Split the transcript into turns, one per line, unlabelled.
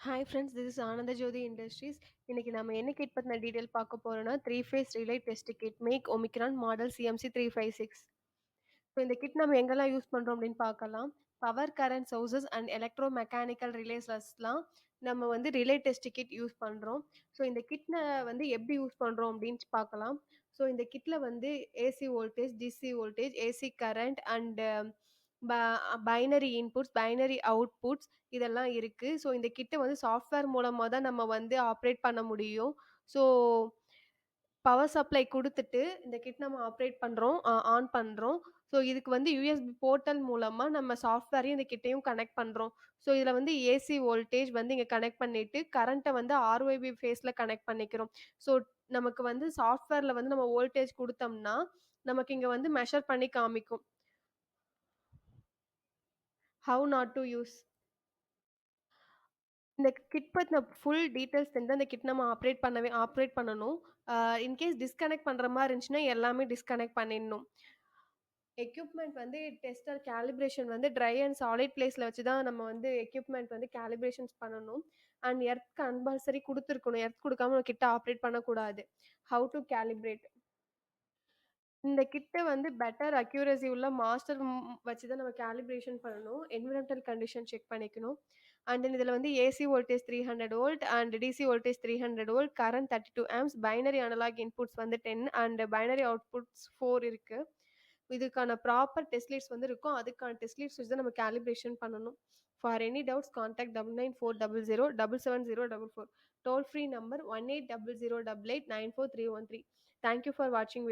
Hi friends this is Ananda Jothi industries இன்னைக்கு நம்ம என்ன கிட் பற்றின டீட்டெயில் பார்க்க போகிறோம்னா three phase relay test kit make Omicron model CMC three five six so இந்த kit நம்ம எங்கெல்லாம் யூஸ் பண்ணுறோம் அப்படின்னு பார்க்கலாம். Power current sources and electromechanical ரிலேஸ்லாம் நம்ம வந்து ரிலே டெஸ்ட் கிட் யூஸ் பண்ணுறோம் ஸோ இந்த கிட்னை வந்து எப்படி யூஸ் பண்ணுறோம் அப்படின்னு பார்க்கலாம். ஸோ இந்த கிட்டில் வந்து AC voltage DC voltage AC current and binary inputs binary outputs இதெல்லாம் இருக்குது ஸோ இந்த கிட்டை வந்து சாஃப்ட்வேர் மூலமாக தான் நம்ம வந்து ஆப்ரேட் பண்ண முடியும். ஸோ பவர் சப்ளை கொடுத்துட்டு இந்த கிட் நம்ம ஆப்ரேட் பண்ணுறோம் ஆன் பண்ணுறோம் ஸோ இதுக்கு வந்து யூஎஸ்பி போர்ட்டல் மூலமாக நம்ம சாஃப்ட்வேரையும் இந்த கிட்டையும் கனெக்ட் பண்ணுறோம் ஸோ இதில் வந்து ஏசி வோல்டேஜ் வந்து இங்கே கனெக்ட் பண்ணிவிட்டு கரண்ட்டை வந்து ஆர்ஒய்பி ஃபேஸில் கனெக்ட் பண்ணிக்கிறோம். ஸோ நமக்கு வந்து சாஃப்ட்வேரில் வந்து நம்ம வோல்டேஜ் கொடுத்தோம்னா நமக்கு இங்கே வந்து மெஷர் பண்ணி காமிக்கும். ஹவு நாட் டு யூஸ் இந்த கிட் பற்றின ஃபுல் டீட்டெயில்ஸ் தெரிஞ்சு அந்த கிட் நம்ம ஆப்ரேட் பண்ணவே ஆப்ரேட் பண்ணணும். இன்கேஸ் டிஸ்கனெக்ட் பண்ணுற மாதிரி இருந்துச்சுன்னா, எல்லாமே டிஸ்கனெக்ட் பண்ணிடணும். எக்யூப்மெண்ட் வந்து டெஸ்டர் கேலிப்ரேஷன் வந்து ட்ரை அண்ட் சாலிட் பிளேஸில் வச்சு தான் நம்ம வந்து எக்யூப்மெண்ட் வந்து கேலிப்ரேஷன்ஸ் பண்ணணும். அண்ட் எர்த் கம்பல்சரி கொடுத்துருக்கணும் எர்த் கொடுக்காம நம்ம கிட்ட ஆப்ரேட் பண்ணக்கூடாது. ஹவு டு கேலிப்ரேட் இந்த கிட்ட வந்து பெட்டர் அக்யூரசி உள்ள மாஸ்டர் வச்சு தான் நம்ம கேலிப்ரேஷன் பண்ணணும். என்விரான்மென்டல் கண்டிஷன் செக் பண்ணிக்கணும். அண்ட் தென் இதில வந்து AC voltage 300 volt and DC voltage 300 volt, current thirty amps binary analog inputs வந்து 10 அண்ட் பைனரி அவுட்புட்ஸ் ஃபோர் இருக்கு. இதுக்கான ப்ராப்பர் டெஸ்ட்லீட்ஸ் வந்து இருக்கும். அதுக்கான டெஸ்ட்லீட்ஸ் வச்சு தான் நம்ம கேலிப்ரேஷன் பண்ணணும். For any doubts contact 994000 77044 toll free number 1800889431 3. Thank you for வாட்சிங்.